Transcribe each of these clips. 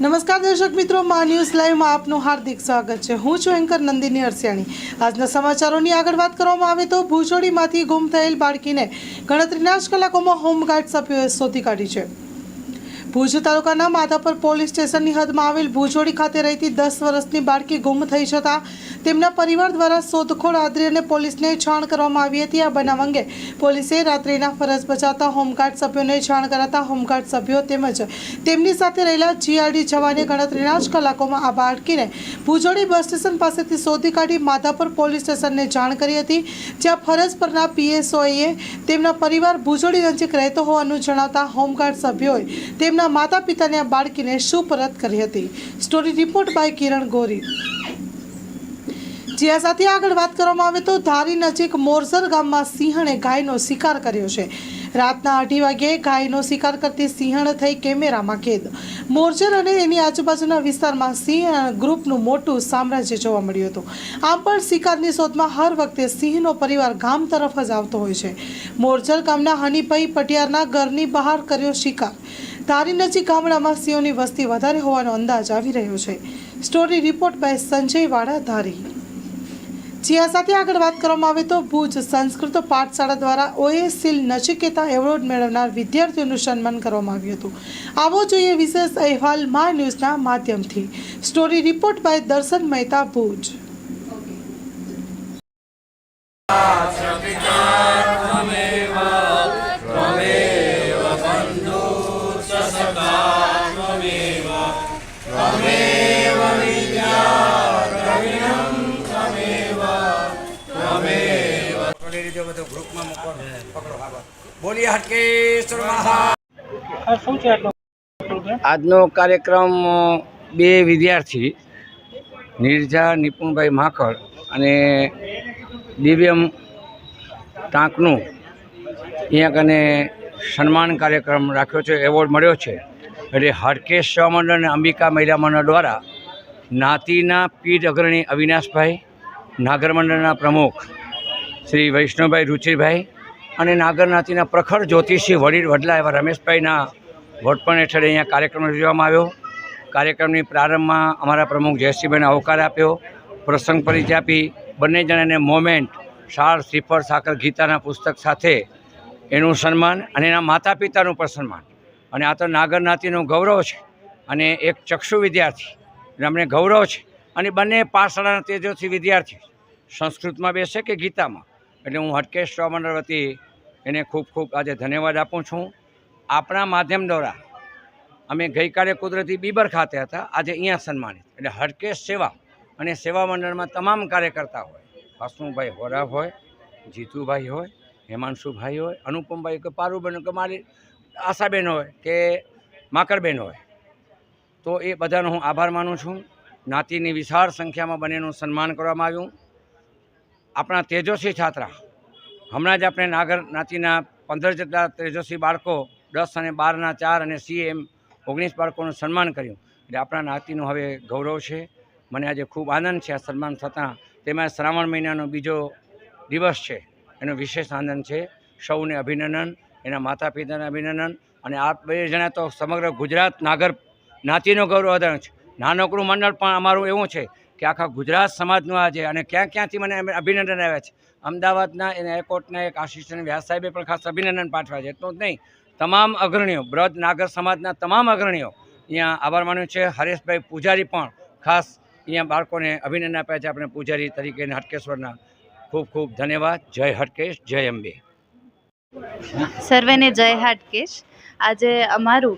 નમસ્કાર દર્શક મિત્રો, મા ન્યૂઝ લાઈવમાં આપનું હાર્દિક સ્વાગત છે. હું છું એન્કર નંદિની અરસિયાણી. આજના સમાચારોની આગળ વાત કરવામાં આવે તો ભૂજોડીમાંથી ગુમ થયેલ બાળકીને ગણતરીના જ કલાકોમાં હોમગાર્ડ સભ્યોએ શોધી કાઢી છે. ભુજ તાલુકાના માધાપર પોલીસ સ્ટેશનની હદમાં આવેલ ભુજોડી ખાતે રહેતી દસ વર્ષની બાળકી ગુમ થઈ જતા તેમના પરિવાર દ્વારા શોધખોળ આદરી અને પોલીસને જાણ કરવામાં આવી હતી. આ બનાવ અંગે પોલીસે રાત્રિના ફરજ બજાવતા હોમગાર્ડ સભ્યોને જાણ કરાતા હોમગાર્ડ સભ્યો તેમજ તેમની સાથે રહેલા જીઆરડી જવાને ગણતરીના જ કલાકોમાં આ બાળકીને ભુજોડી બસ સ્ટેશન પાસેથી શોધી કાઢી માધાપર પોલીસ સ્ટેશનને જાણ કરી હતી. જ્યાં ફરજ પરના પીએસઓએ તેમના પરિવાર ભુજોડી નજીક રહેતો હોવાનું જણાવતા હોમગાર્ડ સભ્યોએ તેમના માતા પિતાને આ બાળકીને સુપરત કરી હતી. સ્ટોરી રિપોર્ટ બાય કિરણ ગોરી. જ્યાં સાથે આગળ વાત કરવામાં આવે તો ધારી નજીક મોરસર ગામમાં સિંહણે ગાયનો શિકાર કર્યો છે. રાતના અઢી વાગ્યે ગાયનો શિકાર કરતી સિંહણ થઈ કેમેરામાં કેદ. મોરજર અને એની આજુબાજુના વિસ્તારમાં સિંહ ગ્રુપનું મોટું સામ્રાજ્ય જોવા મળ્યું હતું. આમ પણ શિકારની શોધમાં હર વખતે સિંહનો પરિવાર ગામ તરફ જ આવતો હોય છે. મોરચર ગામના હનીભાઈ પટિયારના ઘરની બહાર કર્યો શિકાર. ધારી નજીક ગામડામાં સિંહોની વસ્તી વધારે હોવાનો અંદાજ આવી રહ્યો છે. સ્ટોરી રિપોર્ટ બાય સંજય વાળા ધારી. જ્યાં સાથે આગળ વાત કરવામાં આવે તો ભુજ સંસ્કૃત પાઠશાળા દ્વારા ઓએસિલ નચિકેતા એવોર્ડ મેળવનાર વિદ્યાર્થીઓનું સન્માન કરવામાં આવ્યું હતું. આવો જોઈએ વિશેષ અહેવાલ મા ન્યૂઝના માધ્યમથી. સ્ટોરી રિપોર્ટ બાય દર્શન મહેતા ભુજ. બોલીએ હટકેશ્વર આજનો કાર્યક્રમ બે વિદ્યાર્થી નિર્જા નિપુણભાઈ માખડ અને દિવ્યમ ટાંકનું અહીંયા કને સન્માન કાર્યક્રમ રાખ્યો છે એવોર્ડ મળ્યો છે. એટલે હરકેશ સેવા મંડળ અને અંબિકા મહિલા મંડળ દ્વારા નાતીના પીઢ અગ્રણી અવિનાશભાઈ નાગર મંડળના પ્રમુખ શ્રી વૈષ્ણવભાઈ રુચિરભાઈ અને નાગરનાથીના પ્રખર જ્યોતિષી વડીલ વડલા એવા રમેશભાઈના વડપણ હેઠળ અહીંયા કાર્યક્રમ યોજવામાં આવ્યો. કાર્યક્રમની પ્રારંભમાં અમારા પ્રમુખ જયસિંહભાઈને આવકાર આપ્યો. પ્રસંગ પરિચય આપી બંને જણાને મોમેન્ટ સાર શ્રીફળ, સાકર ગીતાના પુસ્તક સાથે એનું સન્માન અને એના માતા પિતાનું પણ સન્માન. અને આ તો નાગરનાથીનું ગૌરવ છે અને એક ચક્ષુ વિદ્યાર્થી. એટલે અમને ગૌરવ છે. અને બંને પાઠશાળાના તેજસ્વી વિદ્યાર્થી. સંસ્કૃતમાં બેસે કે ગીતામાં? એટલે હું હટકેશ સેવા મંડળ વતી એને ખૂબ ખૂબ આજે ધન્યવાદ આપું છું. આપણા માધ્યમ દ્વારા અમે ગઈકાલે કુદરતી બીબર ખાતે હતા. આજે અહીંયા સન્માનિત. એટલે હટકેશ સેવા અને સેવા મંડળમાં તમામ કાર્યકર્તા હોય. હસમુભાઈ હોરા હોય, જીતુભાઈ હોય, હેમાંશુભાઈ હોય, અનુપમભાઈ કે પારુબેન કે મારી આશાબેન હોય કે માકરબેન હોય. તો એ બધાનો હું આભાર માનું છું. નાતીની વિશાળ સંખ્યામાં બંનેનું સન્માન કરવામાં આવ્યું. આપણા તેજસ્વી છાત્રા. હમણાં જ આપણે નાગર નાતીના પંદર જેટલા તેજસ્વી બાળકો, દસ અને બારના ચાર અને સી એમ ઓગણીસ બાળકોનું સન્માન કર્યું. એટલે આપણા નાતીનું હવે ગૌરવ છે. મને આજે ખૂબ આનંદ છે આ સન્માન થતાં. તેમાં શ્રાવણ મહિનાનો બીજો દિવસ છે. એનો વિશેષ આનંદ છે. સૌને અભિનંદન, એના માતા પિતાને અભિનંદન અને આ બે જણા તો સમગ્ર ગુજરાત નાગર નાતીનો ગૌરવ છે. નાનકડું મંડળ પણ અમારું એવું છે કે આખા ગુજરાત સમાજનું આ છે અને ક્યાં ક્યાંથી મને અભિનંદન આવ્યા છે. અમદાવાદના એને એરપોર્ટના એક આશિષ વ્યાસ સાહેબે પણ ખાસ અભિનંદન પાઠવ્યા છે. એટલું જ નહીં, તમામ અગ્રણીઓ, બ્રજ નાગર સમાજના તમામ અગ્રણીઓ અહીંયા આભાર માન્યો છે. હરેશભાઈ પૂજારી પણ ખાસ અહીંયા બાળકોને અભિનંદન આપ્યા છે. આપણે પૂજારી તરીકે હટકેશ્વરના ખૂબ ખૂબ ધન્યવાદ. જય હટકેશ, જય અંબે. સર્વેને જય હાટકેશ. આજે અમારું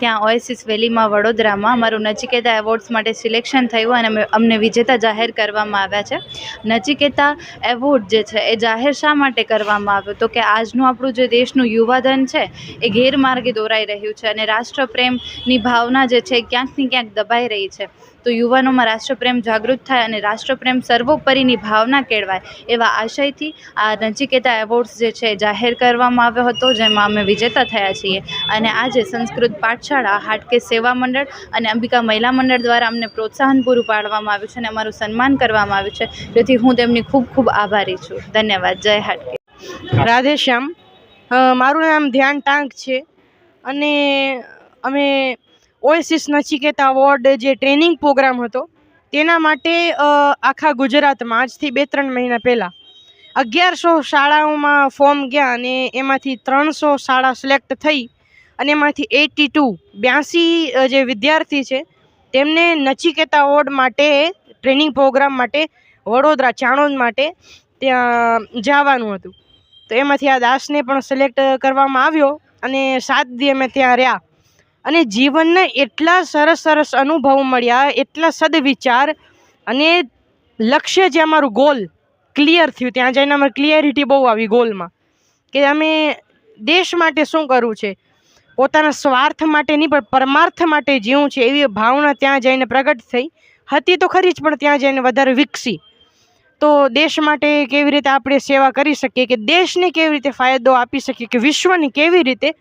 ત્યાં ઓએસિસ વેલીમાં વડોદરામાં અમારું નચિકેતા એવોર્ડ્સ માટે સિલેક્શન થયું અને અમને વિજેતા જાહેર કરવામાં આવ્યા છે. નચિકેતા એવોર્ડ જે છે, એ જાહેર શા માટે કરવામાં આવ્યો? તો કે આજનું આપણું જે દેશનું યુવાધન છે, એ ગેરમાર્ગે દોરાઈ રહ્યું છે અને રાષ્ટ્રપ્રેમની ભાવના જે છે ક્યાંક ને ક્યાંક દબાઈ રહી છે. તો યુવાનોમાં રાષ્ટ્રપ્રેમ જાગૃત થાય અને રાષ્ટ્રપ્રેમ સર્વોપરીની ભાવના કેળવાય એવા આશયથી આ નચિકેતા એવોર્ડ્સ જે છે જાહેર કરવામાં આવ્યો હતો, જેમાં અમે વિજેતા થયા છીએ. અને આજે સંસ્કૃત પાઠશાળા હાટકે સેવા મંડળ અને અંબિકા મહિલા મંડળ દ્વારા અમને પ્રોત્સાહન પૂરું પાડવામાં આવ્યું છે અને અમારું સન્માન કરવામાં આવ્યું છે. જેથી હું તેમની ખૂબ ખૂબ આભારી છું. ધન્યવાદ. જય હાટકે રાધેશ્યામ મારું નામ ધ્યાન ટાંક છે. અને અમે ઓએસિસ નચિકેતા અવોર્ડ જે ટ્રેનિંગ પ્રોગ્રામ હતો, તેના માટે આખા ગુજરાતમાં આજથી બે ત્રણ મહિના પહેલાં અગિયારસો શાળાઓમાં ફોર્મ ગયા અને એમાંથી ત્રણસો શાળા સિલેક્ટ થઈ અને એમાંથી એટી ટુ બ્યાસી જે વિદ્યાર્થી છે, તેમને નચિકેતા અવોર્ડ માટે, ટ્રેનિંગ પ્રોગ્રામ માટે વડોદરા, ચાણોદ માટે ત્યાં જવાનું હતું. તો એમાંથી આ દાસને પણ સિલેક્ટ કરવામાં આવ્યો અને સાત દી અમે ત્યાં રહ્યા. અને જીવનના એટલા સરસ સરસ અનુભવ મળ્યા, એટલા સદવિચાર અને લક્ષ્ય જે અમારું ગોલ ક્લિયર થયું, ત્યાં જઈને અમારે ક્લિયરિટી બહુ આવી ગોલમાં કે અમે દેશ માટે શું કરવું છે? પોતાના સ્વાર્થ માટે નહીં, પણ પરમાર્થ માટે જીવું છે એવી ભાવના ત્યાં જઈને પ્રગટ થઈ. હતી તો ખરી જ, પણ ત્યાં જઈને વધારે વિકસી. તો દેશ માટે કેવી રીતે આપણે સેવા કરી શકીએ, કે દેશને કેવી રીતે ફાયદો આપી શકીએ, કે વિશ્વને કેવી રીતે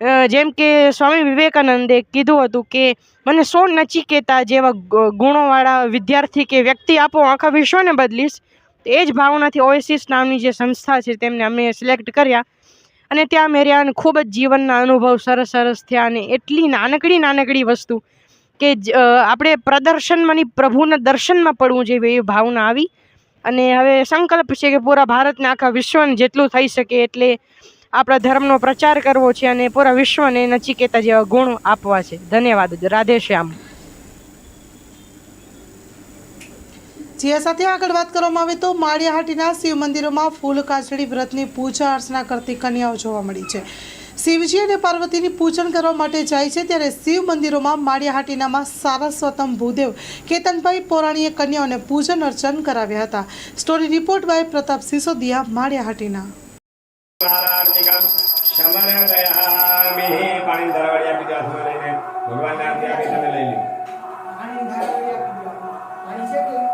જેમ કે સ્વામી વિવેકાનંદે કીધું હતું કે, મને સો નચિકેતા જેવા ગુણોવાળા વિદ્યાર્થી કે વ્યક્તિ આપો, આખા વિશ્વને બદલીશ. એ જ ભાવનાથી ઓએસિસ નામની જે સંસ્થા છે તેમને અમે સિલેક્ટ કર્યા. અને ત્યાં મેં રહ્યા અને ખૂબ જ જીવનના અનુભવ સરસ સરસ થયા અને એટલી નાનકડી નાનકડી વસ્તુ કે આપણે પ્રદર્શનમાં પ્રભુના દર્શનમાં પડવું જોઈએ એવી ભાવના આવી. અને હવે સંકલ્પ છે કે પૂરા ભારતને આખા વિશ્વને જેટલું થઈ શકે એટલે આપણા ધર્મનો પ્રચાર કરવો છે અને પૂરા વિશ્વને નચિકેતા જેવા ગુણ આપવા છે. ધન્યવાદ. રાધે શ્યામ. જે સાથે આગળ વાત કરવામાં આવે તો માળિયાહાટીના શિવ મંદિરોમાં ફૂલ કાચડી વ્રતની પૂજા અર્ચના કરતી કન્યાઓ જોવા મળી છે. શિવજી અને પાર્વતીની પૂજન કરવા માટે જાય છે ત્યારે શિવ મંદિરોમાં માળિયાહાટીનામાં સારસ્વતમ ભૂદેવ કેતનભાઈ પોરાણીએ કન્યાઓને પૂજન અર્ચન કરાવ્યા હતા. Story report by Pratap Sisodia, Maliya Hatina. મારાર્તિકમ સમર્પયામિ પાણી ધરાવડી આપી દો હાથમાં લઈને ભગવાનને આરતી આપી તમે લઈ લો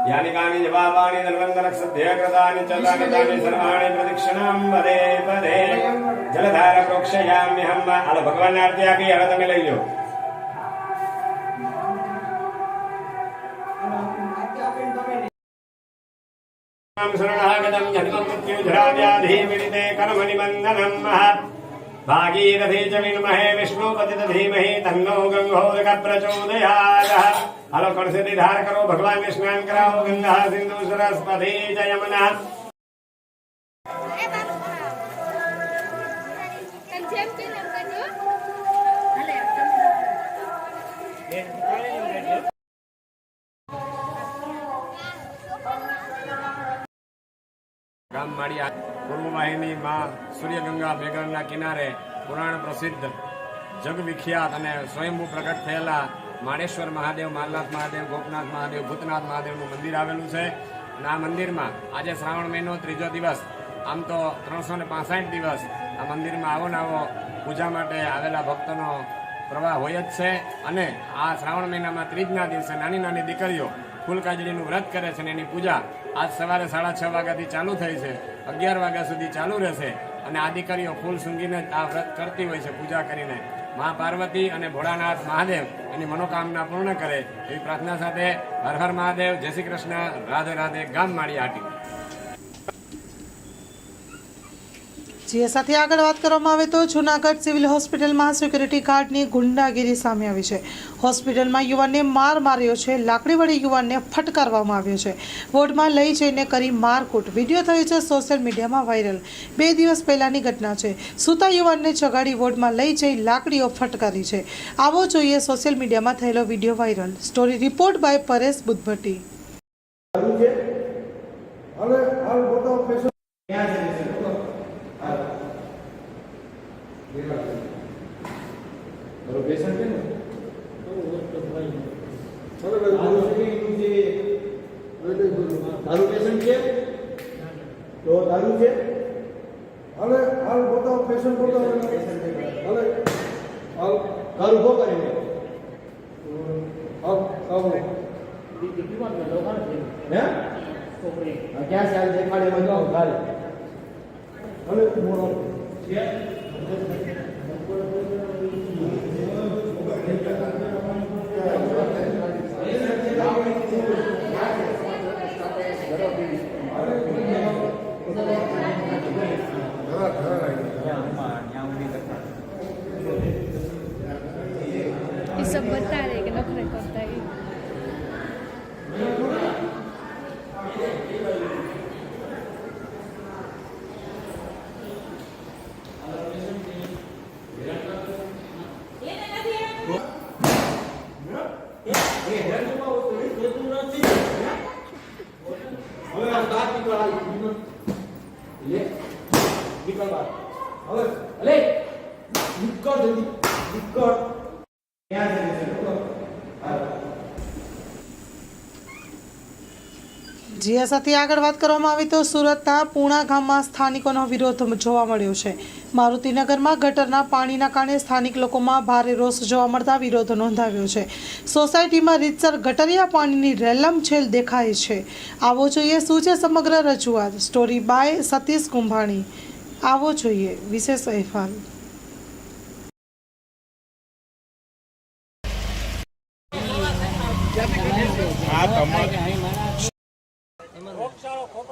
યાની કાની જવાબાની ધન્વંતર સદ્ય કૃતાની ચલાની તાની સર્વાણી પ્રદક્ષિણામ પદે પદે જલધાર પ્રોક્ષયામિ હમ હાલો ભગવાનને આરતી આપી હવે તમે લઈ લો शरणागतं जन्म मृत्युधराव्याधिपीडिते कर्मनिबन्धनं महत् भागीरथी च विन्महे विष्णुपतित धीमहि तन्नो गंगोदक प्रचोदयात् हलो कणसिद्धि धार करो भगवान ने स्नान कराओ गंगा सिंधु सरस्वती च यमुना ગામ માળિયા પૂર્વમાં સૂર્યગંગા મેઘરના કિનારે પુરાણ પ્રસિદ્ધ જગવિખ્યાત અને સ્વયંભૂ પ્રગટ થયેલા માણેશ્વર મહાદેવ, માલનાથ મહાદેવ, ગોપનાથ મહાદેવ, ભૂતનાથ મહાદેવનું મંદિર આવેલું છે. અને આ મંદિરમાં આજે શ્રાવણ મહિનો ત્રીજો દિવસ, આમ તો ત્રણસો ને પાસઠ દિવસ આ મંદિરમાં આવો ને આવો પૂજા માટે આવેલા ભક્તોનો પ્રવાહ હોય જ છે. અને આ શ્રાવણ મહિનામાં ત્રીજના દિવસે નાની નાની દીકરીઓ ફૂલકાજળીનું વ્રત કરે છે અને એની પૂજા આજ સવારે સાડા છ વાગ્યાથી ચાલુ થઈ છે. અગિયાર વાગ્યા સુધી ચાલુ રહેશે અને આ દીકરીઓ ફૂલ સૂંઘીને આ વ્રત કરતી હોય છે પૂજા કરીને. મા પાર્વતી અને ભોળાનાથ મહાદેવ એની મનોકામના પૂર્ણ કરે એવી પ્રાર્થના સાથે હર હર મહાદેવ, જય શ્રી કૃષ્ણ, રાધે રાધે, ગામ માળી આટી જે સાથે આગળ વાત કરવામાં આવે તો જૂનાગઢ સિવિલ હોસ્પિટલમાં સિક્યુરિટી ગાર્ડની ગુંડાગીરી સામે આવી છે. હોસ્પિટલમાં યુવાનને માર માર્યો છે. લાકડી વડે યુવાનને ફટકારવામાં આવ્યો છે. વોર્ડમાં લઈ જઈને કરી મારકૂટ. વીડિયો થયો છે સોશિયલ મીડિયામાં વાયરલ. બે દિવસ પહેલાંની ઘટના છે. સૂતા યુવાનને ચગાડી વોર્ડમાં લઈ જઈ લાકડીઓ ફટકારી છે. આવો જોઈએ સોશિયલ મીડિયામાં થયેલો video viral. Story report by Paresh Buddhabhatti. હાલે હાલ બરો પેશન્ટ છે ને? બરાબર દારૂ પેશન્ટ છે? તો દારૂ છે? હાલે, હાલ બતાવો, પેશન્ટ બતાવો. હાલે, હાલ હાલ ઊભો કરીને? હાલ આવો હે? ક્યાં ચાલ દેખાડે જાઓ ચાલે હાલે, મોડો. ડિસેમ્બર લખરે કરતા એ હવે લે નીકળ જલ્દી નીકળ ક્યાં જઈ છે બોલો હા જી આ સાથે આગળ વાત કરવામાં આવી તો સુરતના પૂણા ગામમાં સ્થાનિકોનો વિરોધ જોવા મળ્યો છે. મારુતિનગરમાં ગટરના પાણીના કારણે સ્થાનિક લોકોમાં ભારે રોષ જોવા મળતા વિરોધ નોંધાવ્યો છે. સોસાયટીમાં રીતસર ગટરિયા પાણીની રેલમ છેલ દેખાય છે. આવો જોઈએ શું છે સમગ્ર રજૂઆત. Story by Satish Kumbhani. આવો જોઈએ વિશેષ અહેવાલ.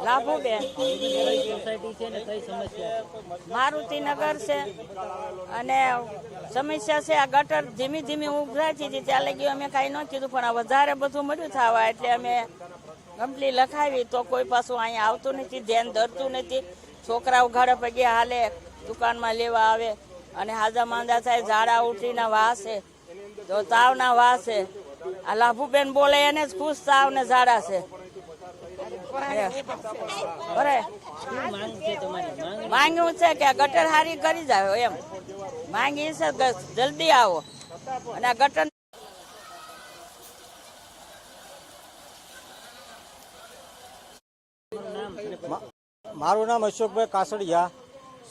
લાભુબેન મારુતિનગર છે અને સમસ્યા છે. આ ગટર ધીમી ધીમી ઉભરાતી હતી ત્યાં લગી અમે કાંઈ ન કીધું, પણ વધારે બધું મળ્યું થવા એટલે અમે કમ્પ્લી લખાવી, તો કોઈ પાછું અહીંયા આવતું નથી, ધ્યાન ધરતું નથી. છોકરાઓ ઘરે પગે હાલે, દુકાનમાં લેવા આવે, અને હાજા માંદા થાય, ઝાડા ઉઠીના વાસે તો તાવના વાસે. આ લાભુબેન બોલે, એને જ ખુશ તાવ ને ઝાડા છે. માંગ્યું છે કે ગટર હારી કરી જાવ એમ. માંગી છે જલ્દી આવો. અને ગટર મારું નામ અશોકભાઈ કાસડિયા,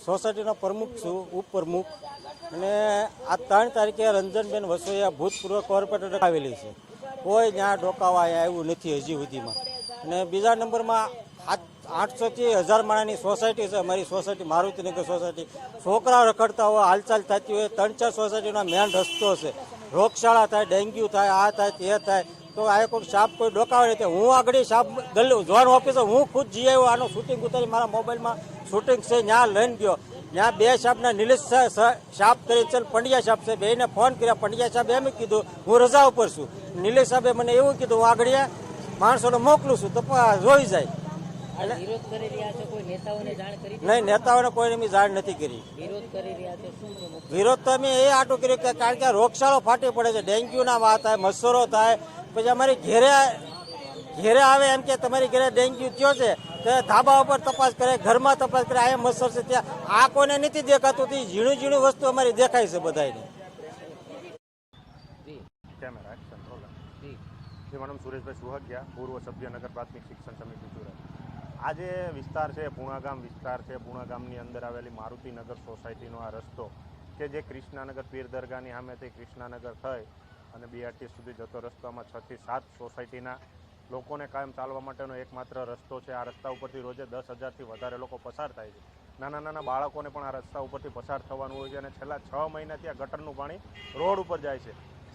સોસાયટીનો પ્રમુખ છું, ઉપપ્રમુખ. અને આ ત્રણ તારીખે રંજનબેન વસોયા ભૂતપૂર્વ કોર્પોરેટર આવેલી છે. કોઈ ત્યાં ડોકાવા આવ્યું નથી હજી સુધીમાં. અને બીજા નંબરમાં આઠસોથી હજાર માળાની સોસાયટી છે. અમારી સોસાયટી મારુતિનગર સોસાયટી. છોકરા રખડતા હોય, હાલચાલ થતી હોય, ત્રણ ચાર સોસાયટીનો મેન રસ્તો છે. રોગશાળા થાય, ડેન્ગ્યુ થાય, આ થાય, તે થાય. તો આ કોઈ સાપ કોઈ ડોકાવે નથી હું આગળ સાપ ગલ્લો જોન ઓફિસર હું ખુદ જઈ આવ્યો આનું શૂટિંગ ઉતારી મારા મોબાઈલમાં શૂટિંગ છે. ત્યાં લઈને ગયો. ત્યાં બે સાપના નિલેશ સાપ કરી છે. પંડ્યા સાપ છે. બેને ફોન કર્યા. પંડ્યા સાહેબ એમ કીધું, હું રજા ઉપર છું. નિલેશ સાહેબે મને એવું કીધું, હું આગળ માણસોને મોકલું છું તો જોઈ જાય. વિરોધ કરી રહ્યા છો કોઈ નેતાઓને જાણ કરી નહીં નેતાઓને કોઈને મેં જાણ નથી કરી. વિરોધ કરી રહ્યા છો શું પ્રમુખ વિરોધ તો અમે એ આટું કર્યું કે કારણ કે આ રોગચાળો ફાટી પડે છે ડેન્ગ્યુના વાત થાય મચ્છરો થાય પછી અમારી ઘેરે ઘેરે આવે એમ કે તમારી ઘરે ડેન્ગ્યુ થયો છે તો ધાબા ઉપર તપાસ કરે ઘરમાં તપાસ કરે આ મચ્છર છે ત્યાં. આ કોને નથી દેખાતું તે ઝીણું ઝીણું વસ્તુ અમારી દેખાય છે બધાને કેમેરા મારું સુરેશભાઈ સુહગિયા, પૂર્વ સભ્ય નગર પ્રાથમિક શિક્ષણ સમિતિ સુરત. આ જે વિસ્તાર છે, પૂણાગામ વિસ્તાર છે, પૂણાગામની અંદર આવેલી મારુતિનગર સોસાયટીનો આ રસ્તો કે જે કૃષ્ણાનગર પીર દરગાહની સામેથી કૃષ્ણાનગર થઈ અને બીઆરટી સુધી જતો રસ્તામાં છથી સાત સોસાયટીના લોકોને કાયમ ચાલવા માટેનો એકમાત્ર રસ્તો છે. આ રસ્તા ઉપરથી રોજે દસ હજારથી વધારે લોકો પસાર થાય છે. નાના નાના બાળકોને પણ આ રસ્તા ઉપરથી પસાર થવાનું હોય છે અને છેલ્લા છ મહિનાથી આ ગટરનું પાણી રોડ ઉપર જાય છે.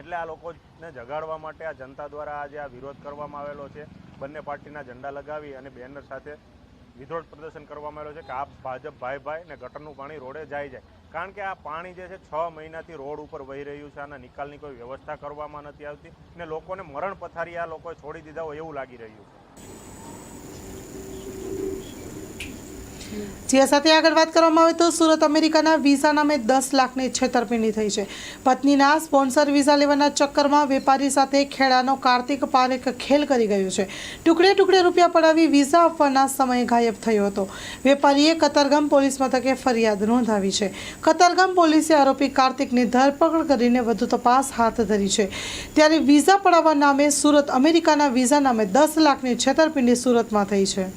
એટલે આ લોકોને જગાડવા માટે આ જનતા દ્વારા આજે આ વિરોધ કરવામાં આવેલો છે. બંને પાર્ટીના ઝંડા લગાવી અને બેનર સાથે વિરોધ પ્રદર્શન કરવામાં આવેલો છે કે આ ભાજપ ભાઈ ભાઈ ને ગટરનું પાણી રોડે જાય જાય કારણ કે આ પાણી જે છે, છ મહિનાથી રોડ ઉપર વહી રહ્યું છે આના નિકાલની કોઈ વ્યવસ્થા કરવામાં નથી આવતી ને લોકોને મરણ પથારી આ લોકોએ છોડી દીધા હોય એવું લાગી રહ્યું છે. જે સાથે આગળ વાત કરવામાં આવે તો સુરત અમેરિકાના વિઝા નામે દસ લાખની છેતરપિંડી થઈ છે. પત્નીના સ્પોન્સર વિઝા લેવાના ચક્કરમાં વેપારી સાથે ખેડાનો કાર્તિક પારેખ ખેલ કરી ગયો છે. ટુકડે ટુકડે રૂપિયા પડાવી વિઝા આપવાના સમયે ગાયબ થયો હતો. વેપારીએ કતરગામ પોલીસ મથકે ફરિયાદ નોંધાવી છે. કતરગામ પોલીસે આરોપી કાર્તિકની ધરપકડ કરીને વધુ તપાસ હાથ ધરી છે. ત્યારે વિઝા પડાવવા નામે સુરત અમેરિકાના વિઝા નામે દસ લાખની છેતરપિંડી સુરતમાં થઈ છે.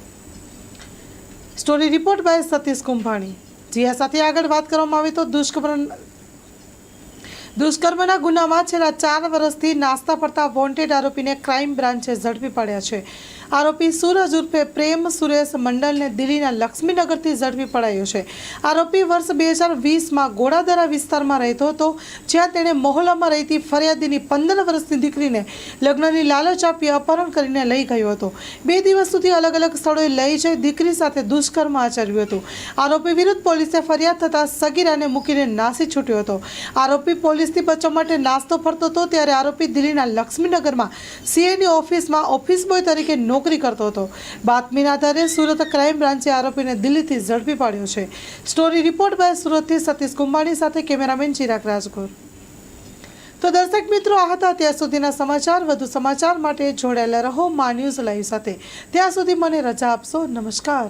Story report by Satish Kumbhani Jiya સાથે આગળ વાત કરવામાં આવે તો દુષ્કર્મ દુષ્કર્મના ગુનામાં છેલ્લા ચાર વર્ષથી નાસ્તા પડતા વોન્ટેડ આરોપીને ક્રાઇમ બ્રાન્ચે ઝડપી પાડ્યા છે. આરોપી સૂરજ ઉર્ફે પ્રેમ સુરેશ મંડલને દિલ્હીના લક્ષ્મીનગરથી ઝડપી પડાયો છે. આરોપી વર્ષ બે હજાર વીસમાં ગોળાદરા વિસ્તારમાં રહેતો હતો, જ્યાં તેણે મોહલ્લામાં રહેતી ફરિયાદીની પંદર વર્ષની દીકરીને લગ્નની લાલચ આપી અપહરણ કરીને લઈ ગયો હતો. બે દિવસ સુધી અલગ અલગ સ્થળોએ લઈ જઈ દીકરી સાથે દુષ્કર્મ આચર્યું હતું. આરોપી વિરુદ્ધ પોલીસે ફરિયાદ થતાં સગીરાને મૂકીને નાસી છૂટ્યો હતો. આરોપી પોલીસથી બચવા માટે નાસ્તો ફરતો હતો, ત્યારે આરોપી દિલ્હીના લક્ષ્મીનગરમાં સીએની ઓફિસમાં ઓફિસ બોય તરીકે નોકરી કરતો હતો. બાતમીના આધારે સુરત ક્રાઇમ બ્રાન્ચે આરોપીને દિલ્હીથી ઝડપી પાડ્યો છે. સ્ટોરી રિપોર્ટ બાય સુરતથી સતીશ કુંભાણી સાથે કેમેરામેન ચિરાગ રાજગોર તો દર્શક મિત્રો, આ હતા ત્યાં સુધીના સમાચાર. વધુ સમાચાર માટે જોડાયેલા રહો મા ન્યૂઝ લાઈવ સાથે. ત્યાં સુધી મને રજા આપશો. નમસ્કાર.